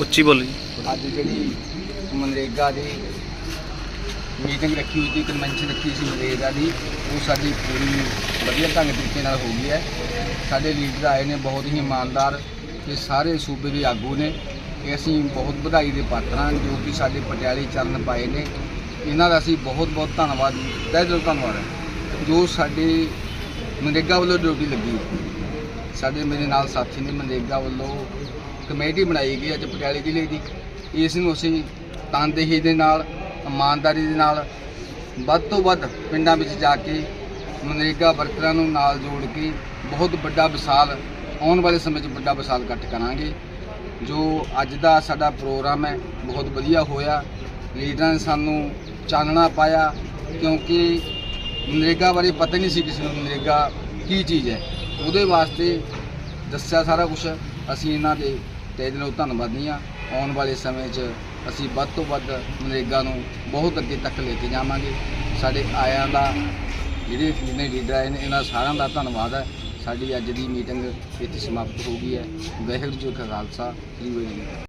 ਉੱਚੀ ਬੋਲੀ। ਅੱਜ ਜਿਹੜੀ ਮਨਰੇਗਾ ਦੀ ਮੀਟਿੰਗ ਰੱਖੀ ਹੋਈ ਸੀ ਕਨਵੈਨਸ਼ਨ ਰੱਖੀ ਸੀ ਮਨਰੇਗਾ ਦੀ, ਉਹ ਸਾਡੀ ਪੂਰੀ ਵਧੀਆ ਢੰਗ ਤਰੀਕੇ ਨਾਲ ਹੋ ਗਈ ਹੈ। ਸਾਡੇ ਲੀਡਰ ਆਏ ਨੇ, ਬਹੁਤ ਹੀ ਇਮਾਨਦਾਰ ਤੇ ਸਾਰੇ ਸੂਬੇ ਦੇ ਆਗੂ ਨੇ। ਤੇ ਅਸੀਂ ਬਹੁਤ ਵਧਾਈ ਦੇ ਪਾਤਰ ਹਾਂ, ਜੋ ਕਿ ਸਾਡੇ ਪਟਿਆਲੇ ਚਰਨ ਪਾਏ ਨੇ। ਇਹਨਾਂ ਦਾ ਅਸੀਂ ਬਹੁਤ ਬਹੁਤ ਧੰਨਵਾਦ, ਤਹਿ ਦਿਲੋਂ ਧੰਨਵਾਦ ਹੈ। ਜੋ ਸਾਡੇ ਮਨਰੇਗਾ ਵੱਲੋਂ ਡਿਊਟੀ ਲੱਗੀ ਸਾਡੇ ਮੇਰੇ ਨਾਲ ਸਾਥੀ ਨੇ ਮਨਰੇਗਾ ਵੱਲੋਂ ਕਮੇਟੀ ਬਣਾਈ ਗਈ ਅੱਜ ਪਟਿਆਲੇ ਜ਼ਿਲ੍ਹੇ ਦੀ। ਇਸ ਨੂੰ ਅਸੀਂ ਤਨਦੇਹੀ ਦੇ ਨਾਲ, ਇਮਾਨਦਾਰੀ ਦੇ ਨਾਲ ਵੱਧ ਤੋਂ ਵੱਧ ਪਿੰਡਾਂ ਵਿੱਚ ਜਾ ਕੇ ਮਨਰੇਗਾ ਵਰਕਰਾਂ ਨੂੰ ਨਾਲ ਜੋੜ ਕੇ ਬਹੁਤ ਵੱਡਾ ਵਿਸ਼ਾਲ, ਆਉਣ ਵਾਲੇ ਸਮੇਂ 'ਚ ਵੱਡਾ ਵਿਸ਼ਾਲ ਇਕੱਠ ਕਰਾਂਗੇ, ਜੋ ਅੱਜ ਦਾ ਸਾਡਾ ਪ੍ਰੋਗਰਾਮ ਹੈ, ਬਹੁਤ ਵਧੀਆ ਹੋਇਆ। ਲੀਡਰਾਂ ਨੇ ਸਾਨੂੰ ਚਾਨਣਾ ਪਾਇਆ, ਕਿਉਂਕਿ ਨਰੇਗਾ ਬਾਰੇ ਪਤਾ ਨਹੀਂ ਸੀ ਕਿਸੇ ਨੂੰ ਨਰੇਗਾ ਕੀ ਚੀਜ਼ ਹੈ। ਉਹਦੇ ਵਾਸਤੇ ਦੱਸਿਆ ਸਾਰਾ ਕੁਝ ਅਸੀਂ ਇਹਨਾਂ ਦੇ ਤਹਿ ਦਿਲੋਂ ਧੰਨਵਾਦੀ ਹਾਂ ਆਉਣ ਵਾਲੇ ਸਮੇਂ 'ਚ ਅਸੀਂ ਵੱਧ ਤੋਂ ਵੱਧ ਨਰੇਗਾ ਨੂੰ ਬਹੁਤ ਅੱਗੇ ਤੱਕ ਲੈ ਕੇ ਜਾਵਾਂਗੇ। ਸਾਡੇ ਆਇਆਂ ਦਾ, ਜਿਹੜੇ ਜਿੰਨੇ ਲੀਡਰ ਆਏ ਨੇ, ਇਹਨਾਂ ਸਾਰਿਆਂ ਦਾ ਧੰਨਵਾਦ ਹੈ। ਸਾਡੀ ਅੱਜ ਦੀ ਮੀਟਿੰਗ ਇੱਥੇ ਸਮਾਪਤ ਹੋ ਗਈ ਹੈ। ਵਾਹਿਗੁਰੂ ਜੀ ਕਾ ਖਾਲਸਾ, ਸ੍ਰੀ ਵਾਹਿਗੁਰੂ